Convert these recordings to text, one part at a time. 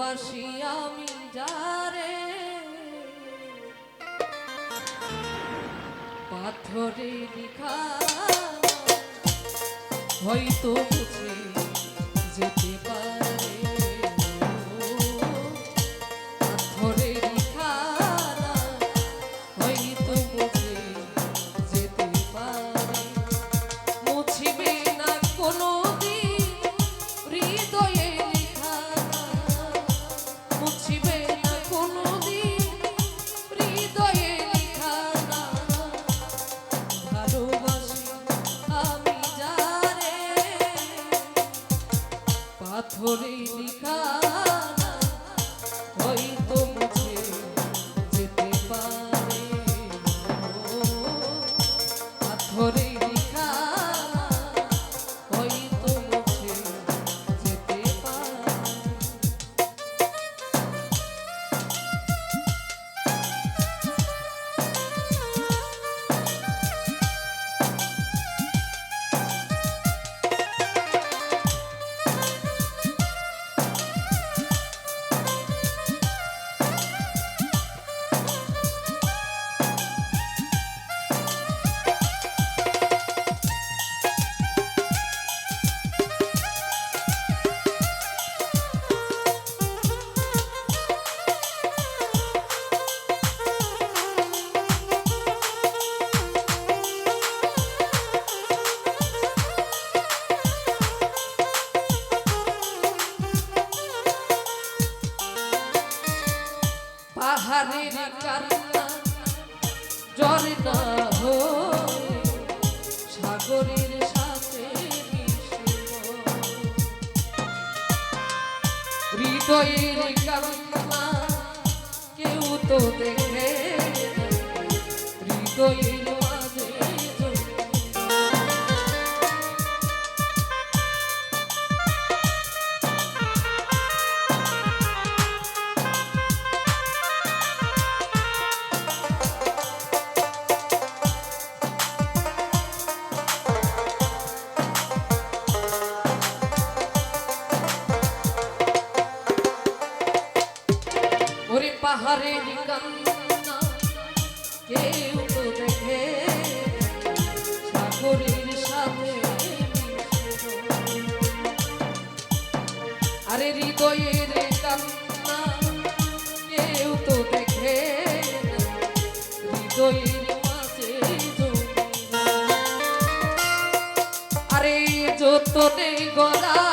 ভালোবাসি আমি যারে। পাথরে লিখা হয়তো বুঝে পাথরে হৃদয়ের কারণ কেউ তো দেখে। হৃদয়ের পাহাড়ের কান্না কেউ তো দেখে, সাগরের সাথে। আরে হৃদয়ের কান্না, কেউ তো দেখে হৃদয়ের মাঝে। আরে যতনে গলাম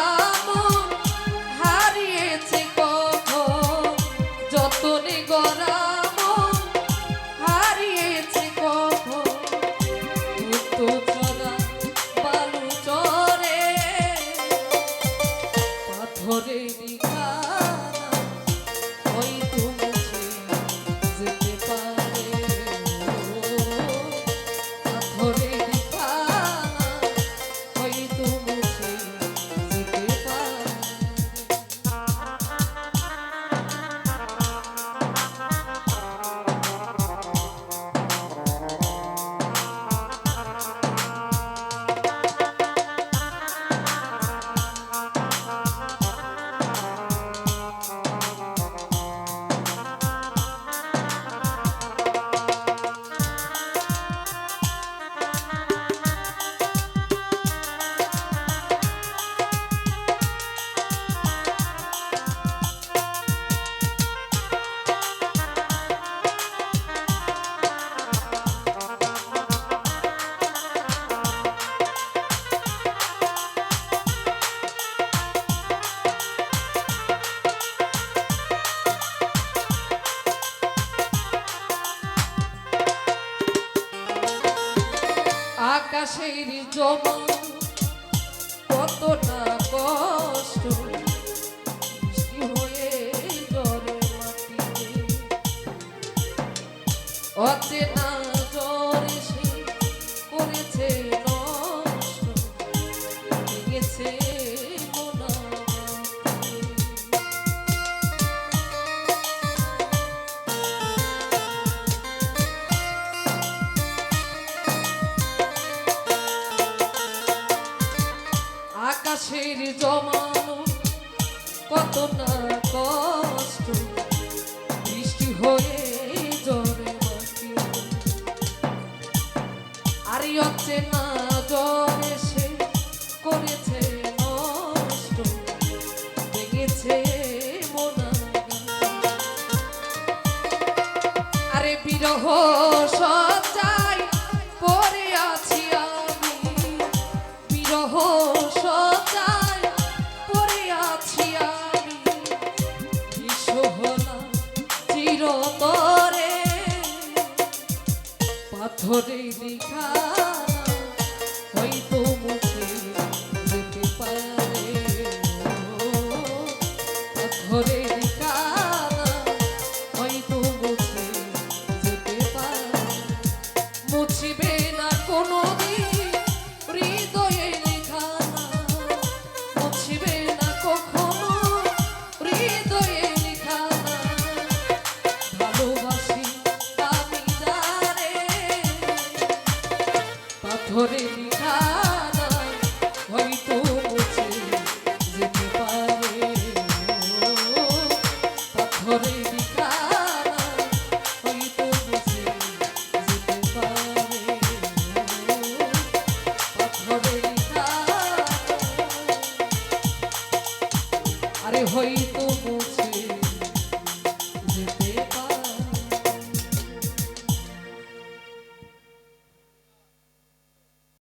আকাশের জম কত না কষ্ট হয়ে জ্বরে মাটি অচেনা Not enough. লিখা হয়তো মুছে যেতে আরে হয়তো মুছে